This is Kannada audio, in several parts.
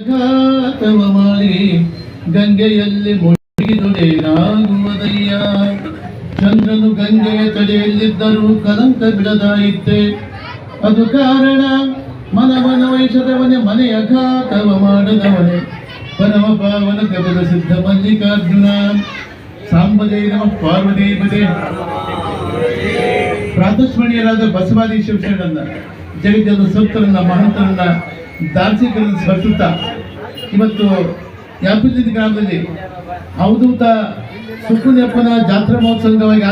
ಘಾತವ ಮಾಡಿ ಗಂಗೆಯಲ್ಲಿ ಮುಳುಗಿದುಡೇನಾಗುವುದಯ್ಯ ಚಂದ್ರನು ಗಂಗೆಯ ತಡೆಯಲ್ಲಿದ್ದರೂ ಕಲಂಕ ಬಿಡದಾಯಿತೆ ಅದು ಕಾರಣ, ಮನವನ ವಹಿಸದವನೇ ಮನೆಯ ಘಾತವ ಮಾಡದವನೇ. ಪರಮ ಪಾವನ ಕಪದ ಸಿದ್ಧ ಮಲ್ಲಿಕಾರ್ಜುನ. ಸಾಂಬದೇ ನಮ ಪಾರ್ವತಿ ಪದೇ ಪ್ರಾತಸ್ಮರಣೀಯರಾದ ಬಸವಾದಿ ಶಿವಶರಣರನ್ನ ಜಗತ್ತಿನ ಸುತ್ತರನ್ನ ಮಹಂತರನ್ನ ದಾರ್ಶನಿಕರನ್ನ ಸ್ಮರಿಸುತ್ತಾ ಇವತ್ತು ಯಾಪಿಲ್ಲಿ ಗ್ರಾಮದಲ್ಲಿ ಅವಧೂತ ಸುಕ್ಕುನಪ್ಪನ ಜಾತ್ರಾ ಮಹೋತ್ಸವವಾಗಿ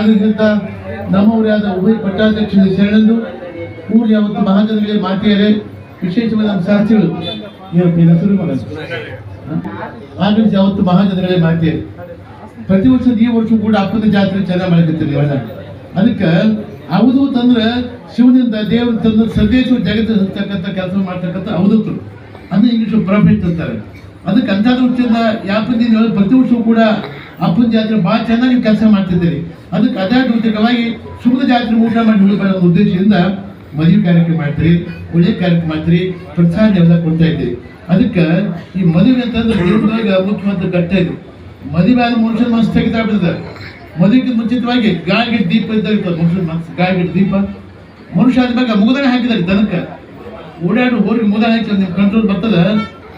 ನಮ್ಮವರೇ ಆದ ಉಭಯ ಪಟ್ಟಾಧ್ಯಕ್ಷ ಶರಣಂದು ಊರು ಯಾವತ್ತು ಮಹಾಜನಗಳಿಗೆ ಮಾತೆಯರೇ, ವಿಶೇಷವಾದ ನಮ್ಮ ಸಾಕ್ಷಿಗಳು ಇವತ್ತು ನಿನ್ನ ಹೆಸರು ಮಗ ಆಗಲಿಸಿ ಯಾವತ್ತು ಮಹಾಜನಗಳೇ ಮಾತೆಯರು. ಪ್ರತಿ ವರ್ಷದ ಈ ವರ್ಷ ಕೂಡ ಅಪ್ಪನ ಜಾತ್ರೆ ಚೆನ್ನಾಗಿ ಮಾಡಕತ್ತೀರಿ ಒಳ್ಳೆ ಅದಕ್ಕೆ ಅವಧೂತ್ ಅಂದ್ರೆ ಶಿವನಿಂದ ದೇವರು ತಂದು ಸಂದೇಶ ಜಗತ್ತು ಹತ್ತಕ್ಕಂಥ ಕೆಲಸ ಮಾಡ್ತಕ್ಕಂಥ ಅವಧೂತರು ಅಂದ್ರೆ ಇಂಗ್ಲೀಷ್ ಪ್ರಾಫಿಟ್ ಅಂತಾರೆ. ಅದಕ್ಕೆ ಅಂಥ ದೃಷ್ಟಿಯಿಂದ ಯಾಪದಿಂದ ಪ್ರತಿ ವರ್ಷವೂ ಕೂಡ ಅಪ್ಪನ ಜಾತ್ರೆ ಭಾಳ ಚೆನ್ನಾಗಿ ಕೆಲಸ ಮಾಡ್ತಿದ್ದೀರಿ. ಅದಕ್ಕೆ ಅದೇ ಸೂಚಕವಾಗಿ ಶುಭದ ಜಾತ್ರೆ ಊಟ ಮಾಡಿ ಉಳಿಬರೋ ಉದ್ದೇಶದಿಂದ ಮದುವೆ ಕಾರ್ಯಕ್ರಮ ಮಾಡ್ತೀರಿ ಒಳ್ಳೆ ಕಾರ್ಯಕ್ರಮ ಮಾಡ್ತೀರಿ ಪ್ರೋತ್ಸಾಹ ಎಲ್ಲ ಕೊಡ್ತಾ ಇದ್ದೀರಿ. ಅದಕ್ಕೆ ಈ ಮದುವೆ ಅಂತಂದ್ರೆ ಮುಖ್ಯವಾದ ಘಟ್ಟ ಇದು ಮದುವೆ ಆದ ಮನುಷ್ಯನ ಮನಸ್ಸು ತೆಗಿತಾ ಬಿಡ್ತದೆ ಮದುವೆಗೆ ಮುಂಚಿತವಾಗಿ ಗಾಳಿಗೆ ದೀಪ ಇದ್ದಾಗ ಮನುಷ್ಯನ ಮನಸ್ಸು ಗಾಳಿಗೆ ದೀಪ. ಮನುಷ್ಯ ಆದ್ಮೇಲೆ ಮುಗದನೆ ಹಾಕಿದ್ದಾರೆ ದನಕ್ಕೆ ಓಡಾಡು ಹೋರಿಗೆ ಮುದ ಹಾಕಿದ್ರೆ ಕಂಟ್ರೋಲ್ ಬರ್ತದೆ.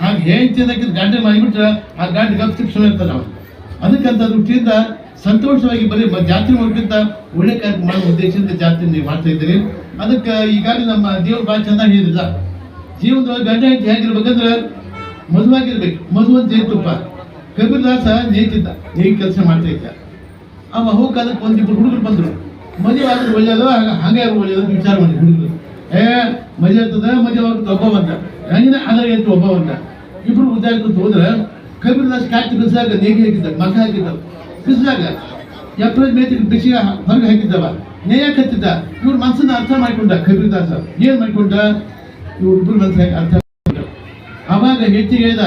ಹಾಗೆ ಹೆಂಚಿ ಅದಕ್ಕೆ ಗಾಂಡೆ ಮಾಡಿಬಿಟ್ರೆ ಆ ಗಾಂಡೆ ಗಪ್ ಶಿಕ್ಷಣ ಇರ್ತಾರೆ ನಾವು ಅದಕ್ಕಂತ ದೃಷ್ಟಿಯಿಂದ ಸಂತೋಷವಾಗಿ ಬರೀ ಜಾತ್ರೆ ಮಾಡೋಕ್ಕಿಂತ ಒಳ್ಳೆ ಕಾರ್ಯ ಮಾಡೋ ಉದ್ದೇಶದಿಂದ ಜಾತ್ರೆ ನೀವು ಮಾಡ್ತಾ ಇದ್ದೀರಿ. ಅದಕ್ಕೆ ಈಗಾಗಲೇ ನಮ್ಮ ದೇವ್ರು ಭಾಳ ಚೆನ್ನಾಗಿ ಹೇಳಿಲ್ಲ ಜೀವನದೊಳಗೆ ಗಂಡ ಹೆಂಡತಿ ಹೇಗಿರ್ಬೇಕಂದ್ರೆ ಮದುವಾಗಿರ್ಬೇಕು ಅಂತ ಕಬೀರ್ ಕಬೀರ್ದಾಸ ನೇತಿದ್ದ ಹೇಗೆ ಕೆಲಸ ಮಾಡ್ತಾ ಇದ್ದ. ಅವ ಹೋಗಕ್ಕೆ ಒಂದಿಬ್ಬರು ಹುಡುಗರು ಬಂದರು. ಮದುವೆ ಆದ್ರೆ ಒಳ್ಳೆಯದು ಹಾಗ- ಅಂತ ವಿಚಾರ ಮಾಡಿ ಹುಡುಗರು. ಏ, ಮದುವೆ ಆಗ್ತದ, ಮದುವೆ ಆಗುತ್ತೆ ಒಬ್ಬ ಬಂದ. ಹಂಗಿನ ಅದ್ರ ಎತ್ತು ಒಬ್ಬ ಬಂದ. ಇಬ್ರು ಉದ್ದಾಡ್ಕೊಂತ ಹೋದ್ರೆ ಕಬೀರ್ದಾಸ್ ಕಾಟಿ ಬಿಸಿಲಾಗ ನೇಗಿ ಹಾಕಿದ್ದ ಮಗ ಹಾಕಿದ್ದ. ಬಿಸಿಲಾಗ ಎಪ್ರಿಲ್ ಮೇತಿಗೆ ಬಿಸಿ ಹೊರಗೆ ಹಾಕಿದ್ದವ. ನೇಯಕ್ಕೆ ಹತ್ತಿದ್ದ ಇವ್ರ ಮನಸ್ಸನ್ನ ಅರ್ಥ ಮಾಡ್ಕೊಂಡ ಕಬೀರ್ದಾಸ ಏನ್ ಮಾಡ್ಕೊಂಡ? ಇವ್ರ ಇಬ್ರು ಮನ್ಸಾಗ ಅರ್ಥ ಅವಾಗ ಹೆಚ್ಚಿಗೆ ಹೇಳ್ದ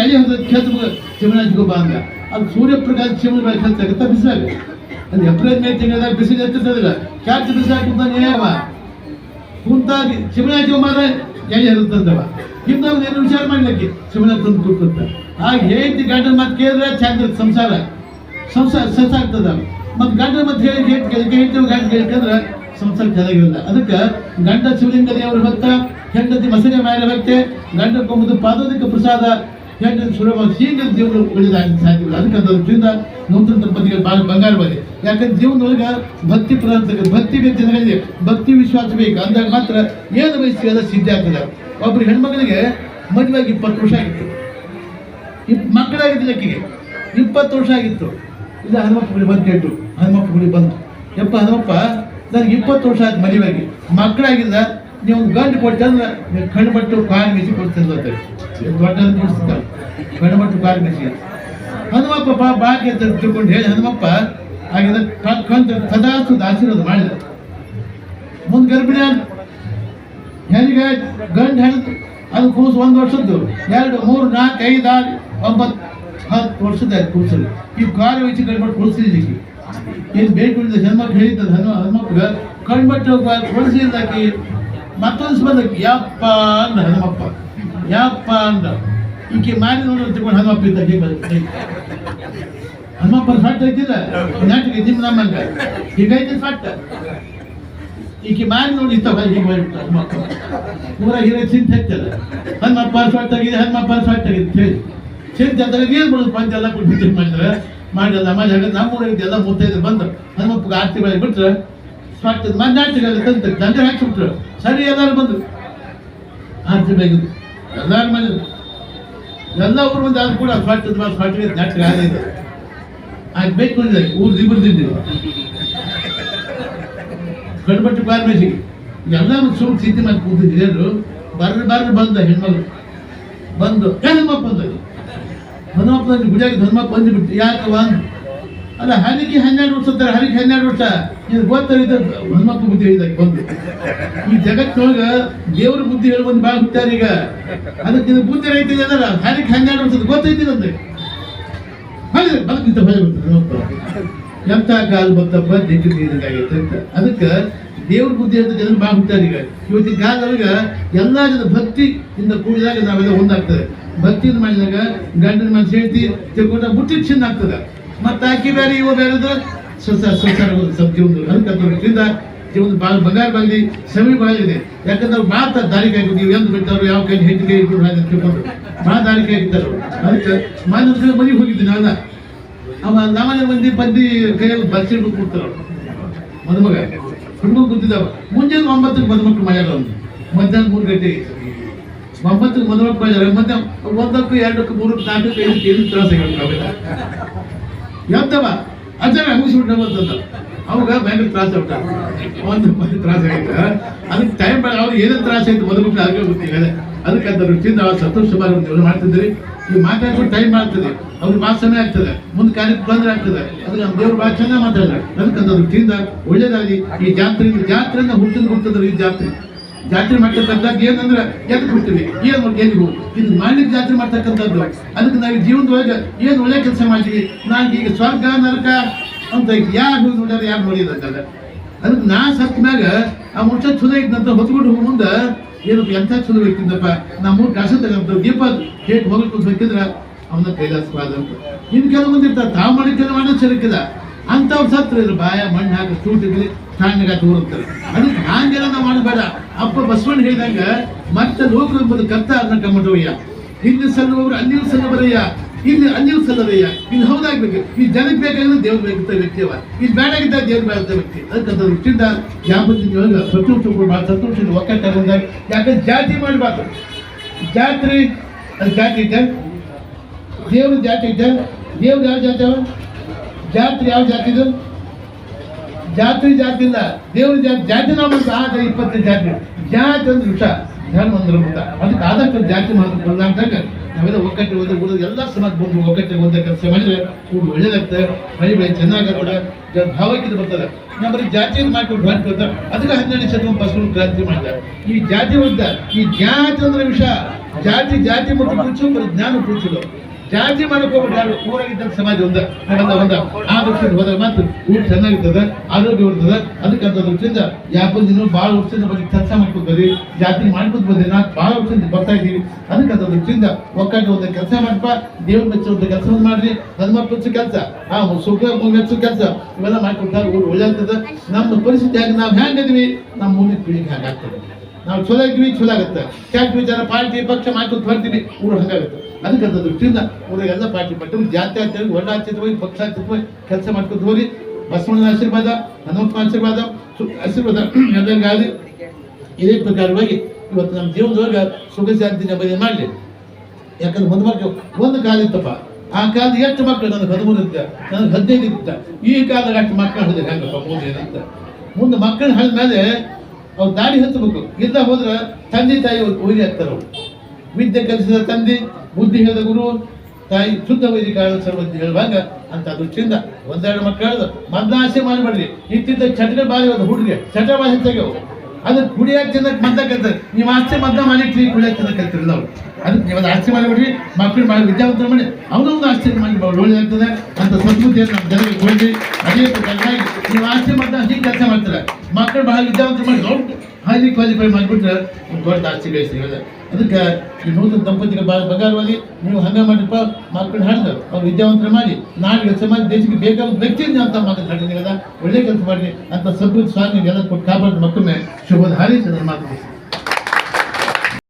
ಎಳೆ ಹೋದ ಹೋದ ಶಿವರಾಜ್ ಗೊಬ್ಬ ಅಂದ. ಅದು ಸೂರ್ಯಪ್ರಕಾಶ್ ಶಿವನ ಕೆಲಸ ಬಿಸಿಲಾಗ. ಅದು ಎಪ್ರಿಲ್ ಮೇ ತಿಂಗಳದಾಗ ಬಿಸಿಲು ಎತ್ತಿರ್ತದಿಲ್ಲ, ಕ್ಯಾಚ್ ಬಿಸಿಲಾಗ ಕುಂತಾನೆ ಅವ ಕುಂತಾಗಿ ಶಿವರಾಜ್ ಮಾರ ಹಿಂದಾಗ ಏನು ವಿಚಾರ ಮಾಡ್ಲಿಕ್ಕೆ? ಶಿವರಾಜ್ ತಂದು ಕೂತಂತ ಆಗ ಹೇಳ್ತಿ ಗಂಡನ ಮಾತು ಕೇಳಿದ್ರೆ ಚಂದ ಸಂಸಾರ ಸಂಸಾರ ಸೆಸ್ ಆಗ್ತದ ಮತ್ತು ಗಂಡನ ಮತ್ತೆ ಹೇಳಿ ಹೇಳಿ ಕೇಳಿಕೆ ಹೇಳ್ತೇವೆ ಗಂಡ ಕೇಳ್ಕಂದ್ರೆ ಸಂಸಾರ ಚೆನ್ನಾಗಿರಲ್ಲ. ಅದಕ್ಕೆ ಗಂಡ ಶಿವಲಿಂಗ ದೇವರು ಭಕ್ತ, ಹೆಂಡತಿ ಮಸನೆ ಮೇಲೆ ಭಕ್ತೆ, ಗಂಡ ಕೊಂಬುದು ಪಾದೋದಕ್ಕೆ ಪ್ರಸಾದ ಹೆಂಡತಿ ಸುಲಭವಾಗಿ ಶೀಘ್ರ ಜೀವನ ಉಳಿದಾಗ ಸಾಧ್ಯವಿಲ್ಲ. ಅದಕ್ಕೆ ಅದರಿಂದ ನೂತನ ದಂಪತಿಗೆ ಭಾಳ ಬಂಗಾರ ಬಂದಿದೆ ಯಾಕಂದ್ರೆ ಜೀವನದೊಳಗೆ ಭಕ್ತಿ ಪ್ರಧಾನ ಭಕ್ತಿ ಜನಗಳಿಗೆ. ಭಕ್ತಿ ವಿಶ್ವಾಸ ಬೇಕು. ಅಂದಾಗ ಮಾತ್ರ ಏನು ವಯಸ್ಸಿಗೆ ಅದು ಸಿದ್ಧ ಆಗ್ತದೆ. ಒಬ್ಬರು ಹೆಣ್ಮಗಳಿಗೆ ಮದುವೆಯಾಗಿ ಇಪ್ಪತ್ತು ವರ್ಷ ಆಗಿತ್ತು. ಇಪ್ ಮಕ್ಕಳಾಗಿದ್ದಿಲ್ಲ ಆಕೆಗೆ ಇಪ್ಪತ್ತು ವರ್ಷ ಆಗಿತ್ತು. ಇದು ಹನುಮಪ್ಪ ಗುಡಿ ಬಂದು ಕೇಳ್ತು ಹನುಮಪ್ಪ ಗುಡಿ ಬಂದು. ಯಪ್ಪ ಹನುಮಪ್ಪ, ನನಗೆ ಇಪ್ಪತ್ತು ವರ್ಷ ಆಯ್ತು ಮದುವೆಯಾಗಿ ಮಕ್ಕಳಾಗಿಲ್ಲ ನೀವು ಗಂಟು ನೀವು ಕಣ್ಣು ಬಟ್ಟು ಕಾಲು ಮಿಸಿ ಕೊಡ್ತಂದ್ರೆ ಅಂತ ದೊಡ್ಡ ಕೊಡಿಸ್ತಾರೆ? ಕಣ್ಣು ಬಟ್ಟು ಕಾಲು ಮಿಸಿ ಹನುಮಪ್ಪ ಬಾಕಿ ಅಂತ ತಿಳ್ಕೊಂಡು ಹೇಳಿ, ಹನುಮಪ್ಪ ಆಗಿದ ಕಂತ ಸದಾಸು ಆಶೀರ್ವಾದ ಮಾಡಿದ. ಮುಂದೆ ಗರ್ಭಿಣಿ ಹೆರಿಗೆ ಗಂಡು ಹೆಣ್ಣು ಅದು ಕೂಸು ಒಂದು ವರ್ಷದ್ದು. ಎರಡು, ಮೂರು, ನಾಲ್ಕು, ಐದು, ಆರು, ಒಂಬತ್ತು, ಹತ್ತು ವರ್ಷದ ಆಯ್ತು ಕೂಸಲು ಈ ಕಾರ್ಯ ವಹಿಸಿ ಕಣ್ಮಟ್ಟು ಕೊಡಿಸಿದ್ದಕ್ಕೆ ಏನು ಬೇಕು ಹೆಣ್ಮಕ್ಳು ಹೇಳಿದ್ದ ಹನುಮ ಹನುಮಪ್ಪಗ ಕಣ್ಮಟ್ಟು ಕೊಡಿಸಿದ್ದಕ್ಕೆ ಮತ್ತೊಂದು ಬಂದಕ್ಕೆ ಯಪ್ಪ ಅಂದ ಹನುಮಪ್ಪ. ಯಪ್ಪ ಅಂದ. ಈಕೆ ಮಾರಿ ನೋಡಿ ತಿಳ್ಕೊಂಡು ಹನುಮಪ್ಪ ಇದ್ದ. ಹನುಮಪ್ಪ ಫಟ್ ಐತಿಲ್ಲ ನಾಟಿಗೆ ನಿಮ್ಮ ನಮ್ಮಂಗ? ಹೀಗೈತಿ ಫಟ್ ಈಕೆ ಮಾರಿ ನೋಡಿ ಇತ್ತ ಹೀಗೆ ಹೋಗ್ಬಿಟ್ಟ ಹನುಮಪ್ಪ. ಊರ ಹಿರಿಯ ಚಿಂತೆ ಹೆಚ್ಚಲ್ಲ ಹನುಮಪ್ಪ ಫಟ್ ಆಗಿದೆ, ಹನುಮಪ್ಪ ಫಟ್ ಆಗಿದೆ ಹೇಳಿ. ಚಿಂತೆ ಅಂದ್ರೆ ಏನು ಬಿಡೋದು ಪಂಚ ಎಲ್ಲ ಬಿಟ್ಟು ಮಾಡಿದ್ರೆ? ಮಾಡಿಲ್ಲ ಮಾಡಿ ಹಾಗೆ ನಮ್ಮ ಊರಿಗೆ ಎಲ್ಲ ಮುತ್ತೈದು ಬಂದು ಹನುಮಪ್ಪಗೆ ಆರ್ತಿ ಬೆಳಗ್ಗೆ ಬಿಟ್ರೆ ಫಟ್ ಮತ್ತೆ ನಾಟಿಗೆಲ್ಲ ತಂದು ದಂಡ ಹಾಕಿಬಿಟ್ರು ಸರಿ ಎಲ್ಲರೂ ಬಂದರು. ಆರ್ತಿ ಬೇಕು ಎಲ್ಲರೂ ಬಂದಿದ್ರು ಎಲ್ಲ ಊರು ಬಂದು ಆದ್ರೂ ಕೂಡ ಫಟ್ ಫಟ್ಗೆ ನಾಟಕ ಆಗಿದೆ. ಆಯ್ತು ಬೇಕು ಬಂದಿದೆ ಊರು ಇಬ್ಬರದಿದ್ದೀವಿ ಗಡ್ಬಟ್ಟು ಕಾರ್ಮಿಸಿಗೆ ಎಲ್ಲ ಸುಮ್ ಸಿದ್ಧಿ ಮಾಡಿ ಕೂತಿದ್ರು ಹಿರಿಯರು ಬರ್ರಿ ಬರ್ರಿ ಬಂದ ಹೆಣ್ಮಗಳು ಬಂದು ಹನುಮಪ್ಪ ಬಂದ. ಹನುಮಪ್ಪ ಬಂದು ಗುಡಿಯಾಗಿ ಹನುಮಪ್ಪ ಬಂದುಬಿಟ್ಟು ಯಾಕೆ ಒಂದು ಅಲ್ಲ ಹರಿಗೆ ಹನ್ನೆರಡು ವರ್ಷ ಅಂತಾರೆ ಹರಿಗೆ ಹನ್ನೆರಡು ವರ್ಷ. ಇದು ಗೊತ್ತಾಗಿದೆ ಹನುಮಪ್ಪ ಬುದ್ಧಿ ಹೇಳಿದಾಗ ಬಂದು. ಈ ಜಗತ್ತಿನೊಳಗೆ ದೇವ್ರ ಬುದ್ಧಿ ಹೇಳಿ ಬಂದು ಭಾಳ ಹುಟ್ಟಾರ ಈಗ. ಅದಕ್ಕೆ ಇದು ಬುದ್ಧಿ ರೈತಿದೆ ಅಂದ್ರೆ ಹರಿಗೆ ಹನ್ನೆರಡು ವರ್ಷದ ಗೊತ್ತೈತಿ ಅಂದ್ರೆ ಹಾಗೆ ಬದುಕಿಂತ ಭಯ ಬರ್ತದೆ ಎಂಥ ಕಾಲ ಬಂತಪ್ಪ ದಿಗ್ಗಜ ಅಂತ. ಅದಕ್ಕೆ ದೇವ್ರ ಬುದ್ಧಿ ಅಂತ ಜನ ಭಾಳ ಹುಟ್ಟಾರ ಈಗ. ಇವತ್ತಿನ ಕಾಲದೊಳಗೆ ಎಲ್ಲ ಜನ ಇಂದ ಕೂಡಿದಾಗ ನಾವೆಲ್ಲ ಒಂದಾಗ್ತದೆ. ಭಕ್ತಿಯಿಂದ ಮಾಡಿದಾಗ ಗಂಡನ ಮನಸ್ಸು ಹೇಳ್ತಿ ತಿಳ್ಕೊಂಡ ಬುಟ್ಟಿ ಚಿನ್ನ ಆಗ್ತದೆ. ಮತ್ತೆ ಆಕಿ ಬೇರೆ ಇವ ಬೇರೆದು ಸ್ವಸ ಸಂಸಾರ ಜೀವನ ಅದಕ್ಕೆ ಅದರಿಂದ ಜೀವನ ಭಾಳ ಬಂಗಾರ ಬಾಗಲಿ ಭಾಳ ಇದೆ. ಯಾಕಂದ್ರೆ ಮಾತ ಭಾಳ ದಾರಿ ಕಾಯ್ಬೇಕು. ನೀವು ಎಂದು ಬಿಟ್ಟವ್ರು ಯಾವ ಕೈ ಹೆಂಡತಿ ಕೈ ಇಟ್ಕೊಂಡು ಅಂತ ತಿಳ್ಕೊಂಡು ಭಾಳ ದಾರಿ ಕಾಯ್ತಾರೆ ಅದಕ್ಕೆ ಮನೆ ಮನೆಗೆ ಹೋಗಿದ್ದೆ ನಾನು. ಅವ ನಮ್ಮನೆ ಮಂದಿ ಬಂದು ಕೈಯಲ್ಲಿ ಹಿಡ್ಕೊಂಡು ಕೂಡ್ತಾರ. ಮದುಮಗ. ಹುಡುಗ ಕೂತಿದ್ದಾವ ಮುಂಜಾನೆ ಒಂಬತ್ತಕ್ಕೆ ಮದುಮಕ್ಳು ಅವ್ನು. ಮಧ್ಯಾಹ್ನ ಮೂರು ಗಂಟೆ ಒಂಬತ್ತಕ್ಕೆ ಮದುಮಕ್ಳು ಮಾಡ್ಯಾರ. ಮತ್ತೆ ಒಂದಕ್ಕೂ ಎರಡಕ್ಕೂ ಮೂರಕ್ಕೆ ನಾಲ್ಕಕ್ಕೆ ಐದಕ್ಕೆ ಏನು ತ್ರಾಸ ಯಾವ್ದವ ಅಜ್ಜನ ಮುಗಿಸ್ಬಿಟ್ಟ ಬಂತಂದ ಅವಾಗ ಭಯಂಕರ ತ್ರಾಸ ಉಂಟ. ಒಂದು ಭಯಂಕರ ತ್ರಾಸ ಆಯ್ತು. ಅದಕ್ಕೆ ಟೈಮ್ ಬೇಡ. ಅವ್ರಿಗೆ ಏನೇನು ತ್ರಾಸ ಆಯ್ತು ಮೊದಲು ಅದಕ್ಕೆ ಗೊತ್ತಿಲ್ಲ. ಅದಕ್ಕೆ ಅಂತ ರುಚಿಯಿಂದ ಅವ್ರು ಸಂತೋಷ ಸಮಾರಂಭ ಮಾಡ್ತಿದ್ರಿ ಈಗ ಮಾತಾಡ್ಕೊಂಡು ಟೈಮ್ ಮಾಡ್ತದೆ ಅವ್ರ ಭಾಷಣ ಆಗ್ತದೆ. ಮುಂದೆ ಕಾರ್ಯಕ್ಕೆ ತೊಂದರೆ ಆಗ್ತದೆ. ಅದಕ್ಕೆ ನಮ್ಮ ದೇವ್ರ ಭಾಳ ಮಾತಾಡ್ತಾರೆ. ಅದಕ್ಕಂತ ರುಚಿಯಿಂದ ಒಳ್ಳೇದಾಗಿ ಈ ಜಾತ್ರೆಯಿಂದ ಜಾತ್ರೆಯಿಂದ ಹುಟ್ಟಿದ ಹುಟ್ಟಿದ್ರು ಈ ಜಾತ್ರೆ. ಜಾತ್ರೆ ಮಾಡ್ತಕ್ಕಂಥದ್ದು ಏನಂದ್ರೆ ಎದ್ದು ಬಿಡ್ತೀವಿ. ಏನು ಗೆಲುವು ಇದು ಮಾಡ್ಲಿಕ್ಕೆ ಜಾತ್ರೆ ಮಾಡ್ತಕ್ಕಂಥದ್ದು. ಅದಕ್ಕೆ ನಾವು ಜೀವನದೊಳಗೆ ಏನು ಒಳ್ಳೆ ಕೆಲಸ ಮಾಡ್ತೀವಿ? ನಾನು ಈಗ ಸ್ವರ್ಗ, ನರಕ ಅಂತ ಯಾರು ನೋಡ್ಯಾರ, ಯಾರು ನೋಡಿದಂತಲ್ಲ ಅದಕ್ಕೆ ನಾ ಸತ್ತ ಮ್ಯಾಗ ಆ ಮುಂಚೆ ಚಲೋ ಇದ್ದಂತ ಹೊತ್ಕೊಂಡು ಮುಂದೆ ಏನು ಎಂಥ ಚಲೋ ಇರ್ತಿದ್ದಪ್ಪ ನಮ್ಮ ಕಾಸು ತಗಂತ ದೀಪ ಹೇಗೆ ಹೋಗ್ಲಿಕ್ಕೆ ಬೇಕಿದ್ರೆ ಅವನ ಕೈಲಾಸವಾದ ಅಂತ ಇನ್ನು ಕೆಲವು ಇರ್ತಾರೆ, ತಾವು ಮಾಡಿ ಕೆಲವು ಮಾಡೋದು ಅಂಥವ್ರು ಸತ್ರ ಇದ್ರು ಬಾಯ, ಮಣ್ಣು ಹಾಕಿ ಚೂಟಿದ್ರಿ ಕಾಣಿಗ ತೋರುತ್ತಾರೆ ಅದಕ್ಕೆ ಹಾಗೆಲ್ಲ ನಾವು ಮಾಡಬೇಡ. ಅಪ್ಪ ಬಸವಣ್ಣ ಹೇಳಿದಂಗ, ಮತ್ತೆ ಲೋಕರು ಎಂಬುದು ಕರ್ತ ಅದನ್ನ ಕಮ್ಮಟವಯ್ಯ ಇಲ್ಲಿ ಸಲ್ಲುವವರು ಅಲ್ಲಿ ಸಲ್ಲಬರಯ್ಯ ಇಲ್ಲಿ ಅಲ್ಲಿ ಸಲ್ಲದಯ್ಯ ಇಲ್ಲಿ ಹೌದಾಗ್ಬೇಕು. ಈ ಜನಕ್ಕೆ ಬೇಕಾಗಿದ್ರೆ ದೇವ್ರು ಬೇಕಂತ ವ್ಯಕ್ತಿ ಅವ ಇದು ಬೇಡಾಗಿದ್ದ ದೇವ್ರು ಬೇಡ ವ್ಯಕ್ತಿ. ಅದಕ್ಕಂತ ದೃಷ್ಟಿಯಿಂದ ಜಾಪತಿ ಒಳಗೆ ಸಂತೋಷ ಭಾಳ ಸಂತೋಷದಿಂದ ಒಕ್ಕಟ್ಟಾಗ ಬಂದಾಗ ಯಾಕಂದ್ರೆ ಜಾತಿ ಮಾಡಬಾರ್ದು. ಜಾತ್ರೆ, ಅದು ಜಾತಿ ಇದ್ದ ದೇವ್ರ ಜಾತಿ ಇದ್ದ ದೇವ್ರು ಯಾವ ಜಾತಿ ಅವ? ಜಾತ್ರೆ ಯಾವ ಜಾತಿದು ಜಾತ್ರೆ ಜಾತಿ ಇಲ್ಲ ದೇವ್ರ ಜಾತಿ ಜಾತಿ ನಾವು ಆದ ಇಪ್ಪತ್ತು ಜಾತಿ ಜಾತಿ ಅಂದ್ರೆ ವಿಷ, ಧರ್ಮ ಅಂದ್ರೆ ಊಟ ಅದಕ್ಕೆ ಆದಷ್ಟು ಜಾತಿ ಮಾತ್ರ ಬಂದಾಗ ನಾವೆಲ್ಲ ಒಕ್ಕಟ್ಟೆ ಹೋದ್ರೆ ಊರು ಎಲ್ಲ ಸಮಾಜ ಬಂದು ಒಕ್ಕಟ್ಟೆ ಹೋದ ಕೆಲಸ ಮಾಡಿದ್ರೆ ಊರು ಒಳ್ಳೇದಾಗ್ತದೆ ಮಳೆ ಬೆಳೆ ಚೆನ್ನಾಗತ್ತೆ ಭಾವಕ್ಕೆ ಬರ್ತದೆ. ನಾವು ಬರೀ ಜಾತಿಯನ್ನು ಮಾಡ್ಕೊಂಡು ಮಾಡ್ಕೊತ ಅದಕ್ಕೆ ಹನ್ನೆರಡು ಶತಮಾನ ಬಸವನ ಕ್ರಾಂತಿ ಮಾಡ್ತಾರೆ ಈ ಜಾತಿ ಒದ್ದ ಈ ಜಾತಿ ಅಂದ್ರೆ ವಿಷ. ಜಾತಿ ಜಾತಿ ಮತ್ತು ಕೂಚು ಬರೀ ಜ್ಞಾನ ಪುರುಷರು ಜಾತಿ ಮಾಡ್ಕೊಂಡ್ಬಿಟ್ಟು ಊರಾಗಿದ್ದ ಸಮಾಜ ಒಂದ ಒಂದ ಒಂದ. ಆ ದೃಷ್ಟಿಯಿಂದ ಹೋದ್ರೆ ಮಾತ್ರ ಊರು ಚೆನ್ನಾಗಿರ್ತದೆ, ಆರೋಗ್ಯ ಇರ್ತದೆ. ಅದಕ್ಕೆ ಅಂತ ದೃಷ್ಟಿಯಿಂದ ಯಾಪನ್ ದಿನ ಭಾಳ ವರ್ಷದಿಂದ ಬಗ್ಗೆ ಕೆಲಸ ಮಾಡ್ಕೊತೀರಿ ಜಾತಿ ಮಾಡ್ಕೊಂಡು ಬಂದ್ರಿ, ನಾ ಭಾಳ ವರ್ಷದಿಂದ ಬರ್ತಾ ಇದ್ದೀವಿ. ಅದಕ್ಕೆ ಅಂತ ದೃಷ್ಟಿಯಿಂದ ಒಕ್ಕಾಗಿ ಒಂದು ಕೆಲಸ ಮಾಡಪ್ಪ ದೇವ್ರ ಮೆಚ್ಚ ಒಂದು ಕೆಲಸ ಮಾಡ್ರಿ. ಹನುಮಪ್ಪ ಕೆಲಸ, ಆ ಸುಖ ಮೆಚ್ಚು ಕೆಲಸ, ಇವೆಲ್ಲ ಮಾಡ್ಕೊಡ್ತಾರೆ ಊರು ಒಳ್ಳೆ ನಮ್ಮ ಪರಿಸ್ಥಿತಿ ಆಗಿ ನಾವು ಹೆಂಗಿದ್ವಿ ನಮ್ಮ ಮುಂದಿನ ಪೀಳಿಗೆ ಹಾಗಾಗ್ತದೆ. ನಾವು ಚಲೋ ಇದ್ವಿ ಚಲೋ ಆಗುತ್ತೆ. ಕೆಟ್ಟ ವಿಚಾರ ಪಾರ್ಟಿ ಪಕ್ಷ ಮಾಡ್ಕೊಂಡು ಬರ್ತೀವಿ, ಊರು ಹಂಗಾಗುತ್ತೆ. ಅದಕ್ಕೆ ಅದ ದೃಷ್ಟಿಯಿಂದ ಊರಿಗೆಲ್ಲ ಪಾರ್ಟಿ ಪಟ್ಟು ಜಾತಿ ಆಚರಣೆ ಒಳ್ಳೆ ಹೋಗಿ ಪಕ್ಷ ಕೆಲಸ ಮಾಡ್ಕೊಂಡು ಹೋಗಿ ಬಸವಣ್ಣನ ಆಶೀರ್ವಾದ, ಹನುಮಪ್ಪನ ಆಶೀರ್ವಾದ ಆಶೀರ್ವಾದ ಎಲ್ಲರಿಗಾಗಲಿ ಇದೇ ಪ್ರಕಾರವಾಗಿ ಇವತ್ತು ನಮ್ಮ ಜೀವನದೊಳಗೆ ಸುಖ ಶಾಂತಿ ನೆಮ್ಮದಿ ಮಾಡಲಿ. ಯಾಕಂದ್ರೆ ಒಂದು ಮಕ್ಕಳು ಒಂದು ಕಾಲ ಇತ್ತಪ್ಪ. ಆ ಕಾಲ ಎಷ್ಟು ಮಕ್ಕಳು ನನಗೆ ಹದಿಮೂರು ಇತ್ತ, ನನಗೆ ಹದಿನೈದು ಇತ್ತ. ಈ ಕಾಲದಾಗ ಅಷ್ಟು ಮಕ್ಕಳು ಹಳಿದ್ರೆ ಹೆಂಗಪ್ಪ ಮೂರು ಏನಂತ ಮುಂದೆ ಮಕ್ಕಳು ಮೇಲೆ ಅವ್ರು ದಾರಿ ಹತ್ತಬೇಕು. ಇಲ್ಲ ಹೋದ್ರೆ ತಂದೆ ತಾಯಿ ಊರಿ ಆಗ್ತಾರೆ ಅವ್ರು. ವಿದ್ಯೆ ಕಲಿಸಿದ ತಂದೆ, ಬುದ್ಧಿ ಹೇಳಿದ ಗುರು, ತಾಯಿ ಶುದ್ಧ ವೈದಿಕ ಸರ್ವಜ್ಞ ಹೇಳುವಾಗ ಅಂತ ದೃಷ್ಟಿಯಿಂದ ಒಂದೆರಡು ಮಕ್ಕಳು ಮೊದ್ಲ ಆಸೆ ಮಾಡಬೇಡ್ರಿ. ಇತ್ತಿದ್ದ ಚಟಕ ಬಾರಿ ಒಂದು ಹುಡುಗಿ. ಚಟ ಬಾರಿ ತೆಗೆವು ಅದಕ್ಕೆ ಕುಡಿಯಾಕ ತಿನ್ನಕ್ ಮದ್ದ ಕಲ್ತಾರೆ ನೀವು ಆಸ್ತಿ ಮದ್ದ ಮಾಡಿಟ್ರಿ ಕುಡಿಯಾಕ ತಿನ್ನಕ್ ಕಲ್ತಿರಲ್ಲ ನಾವು. ಅದಕ್ಕೆ ನೀವು ಆಸ್ತಿ ಮಾಡಿಬಿಡ್ರಿ. ಮಕ್ಕಳು ಮಾಡಿ ವಿದ್ಯಾವಂತರ ಮಾಡಿ. ಅವನೊಂದು ಆಸ್ತಿ ಮಾಡಿ ಒಳ್ಳೆದಾಗ್ತದೆ ಅಂತ ಸದ್ಬುದ್ಧಿಯನ್ನು ನಮ್ಮ ಜನರಿಗೆ ಕೊಡ್ರಿ. ಅದೇ ನೀವು ಆಸ್ತಿ ಮದ್ದ ಹೀಗೆ ಕೆಲಸ ಮಾಡ್ತಾರೆ. ಮಕ್ಕಳು ಬಹಳ ವಿದ್ಯಾವಂತರ ಮಾಡಿ, ದೊಡ್ಡ ಹೈಲಿ ಕ್ವಾಲಿಫೈ ಮಾಡಿಬಿಟ್ರೆ ಒಂದು ದೊಡ್ಡ ಆಸ್ತಿ ಅದಕ್ಕೆ ಈ ನೂತನ ದಂಪತಿಗೆ ಭಾಳ ಬಗಾರವಾಗಿ ನೀವು ಹಂಗ ಮಾಡಿಪ್ಪ ಮಾಡ್ಕೊಂಡು ಹಾಡಿದ್ರು ಅವ್ರು ವಿದ್ಯಾವಂತರ ಮಾಡಿ, ನಾಡಿಗೆ ಸಮಾಜ ದೇಶಕ್ಕೆ ಬೇಕಾದ ವ್ಯಕ್ತಿ ಅಂತ ಮಕ್ಕಳು ಹಾಡಿದ್ದೀರಲ್ಲ ಒಳ್ಳೆ ಕೆಲಸ ಮಾಡಿ ಅಂತ ಸಮೃದ್ಧ ಸ್ವಾಮಿ ಎಲ್ಲ ಕೊಟ್ಟು ಕಾಪಾಡಿದ ಮಕ್ಕಳನ್ನೇ ಶುಭದ ಹಾರೈಸಿ ಮಾತು.